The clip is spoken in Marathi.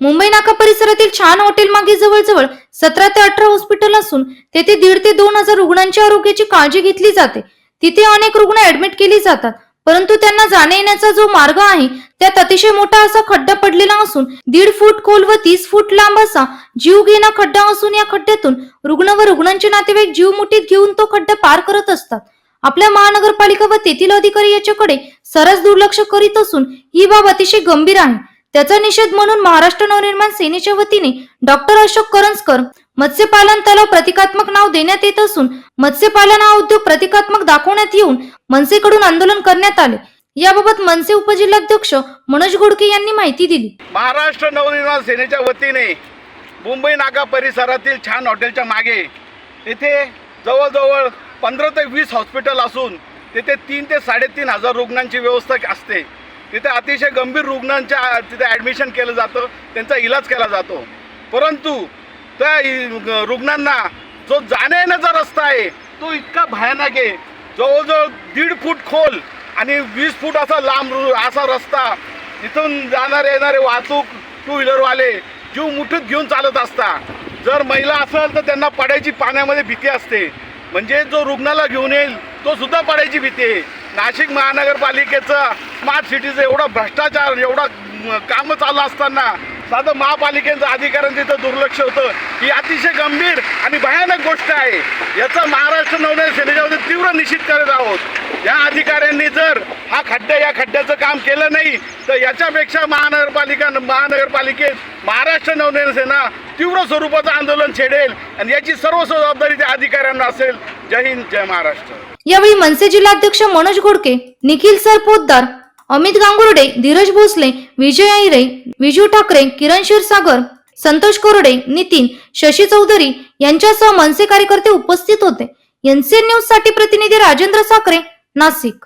मुंबई नाका परिसरातील छान हॉटेल मागे जवळजवळ सतरा ते अठरा हॉस्पिटल असून तेथे दीड ते दोन हजार रुग्णांच्या आरोग्याची काळजी घेतली जाते. तिथे अनेक रुग्ण ऍडमिट केली जातात परंतु त्यांना जाण्या येण्याचा जो मार्ग आहे त्यात अतिशय मोठा असा खड्डा पडलेला असून दीड फूट खोल व तीस फूट लांब असा जीव घेणा खड्डा असून या खड्ड्यातून रुग्ण व रुग्णांचे नातेवाईक जीव मुठीत घेऊन तो खड्डा पार करत असतात. आपल्या महानगरपालिका व तेथील अधिकारी याच्याकडे सरस दुर्लक्ष करीत असून ही बाब अतिशय गंभीर आहे. त्याचा निषेध म्हणून महाराष्ट्र नवनिर्माण सेनेच्या वतीने डॉक्टर अशोक करंजकर मत्स्यपालन तलाव प्रतिकात्मक नाव देण्यात येत असून मत्स्यपालन हा उद्योग प्रतिकात्मक दाखवण्यात येऊन मनसेकडून आंदोलन करण्यात आले. याबाबत मनसे उपजिल्हाध्यक्ष मनोज घोडके यांनी माहिती दिली. महाराष्ट्र नवनिर्माण सेनेच्या वतीने मुंबई नागा परिसरातील छान हॉटेलच्या मागे येथे जवळजवळ पंधरा ते वीस हॉस्पिटल असून तेथे तीन ते साडेतीन हजार रुग्णांची व्यवस्था असते. तिथे अतिशय गंभीर रुग्णांच्या तिथे ॲडमिशन केलं जातं त्यांचा इलाज केला जातो. परंतु त्या रुग्णांना जो जाण्या येण्याचा रस्ता आहे तो इतका भयानक आहे. जवळजवळ दीड फूट खोल आणि वीस फूट असा लांब असा रस्ता इथून जाणारे येणारे वाहतूक टू व्हीलरवाले जीव मुठीत घेऊन चालत असता. जर महिला असेल तर त्यांना पडायची पाण्यामध्ये भीती असते. म्हणजे जो रुग्णाला घेऊन येईल तो सुद्धा पडायची भीती आहे. नाशिक महानगरपालिकेचं स्मार्ट सिटीचं एवढा भ्रष्टाचार एवढा कामं चालू असताना साधं महापालिकेचं अधिकाऱ्यांचं इथं दुर्लक्ष होतं. ही अतिशय गंभीर आणि भयानक गोष्ट आहे. याचा महाराष्ट्र नवनिर्माण सेनेच्यामध्ये तीव्र निश्चित करत आहोत. या अधिकाऱ्यांनी जर हा खड्डा या खड्ड्याचं काम केलं नाही तर याच्यापेक्षा महानगरपालिका महानगरपालिकेत महाराष्ट्र नवनिर्माण सेना तीव्र स्वरूपाचं आंदोलन छेडेल. आणि याची सर्व जबाबदारी त्या अधिकाऱ्यांना असेल. जय हिंद जय महाराष्ट्र. यावेळी मनसे जिल्हाध्यक्ष मनोज घोडके निखिल सर पोतदार अमित गांगुर्डे धीरज भोसले विजय आईरे विजू ठाकरे किरण क्षीरसागर संतोष कोरडे नितीन शशी चौधरी यांच्यासह मनसे कार्यकर्ते उपस्थित होते. एनसीएन न्यूजसाठी प्रतिनिधी राजेंद्र साखरे नाशिक.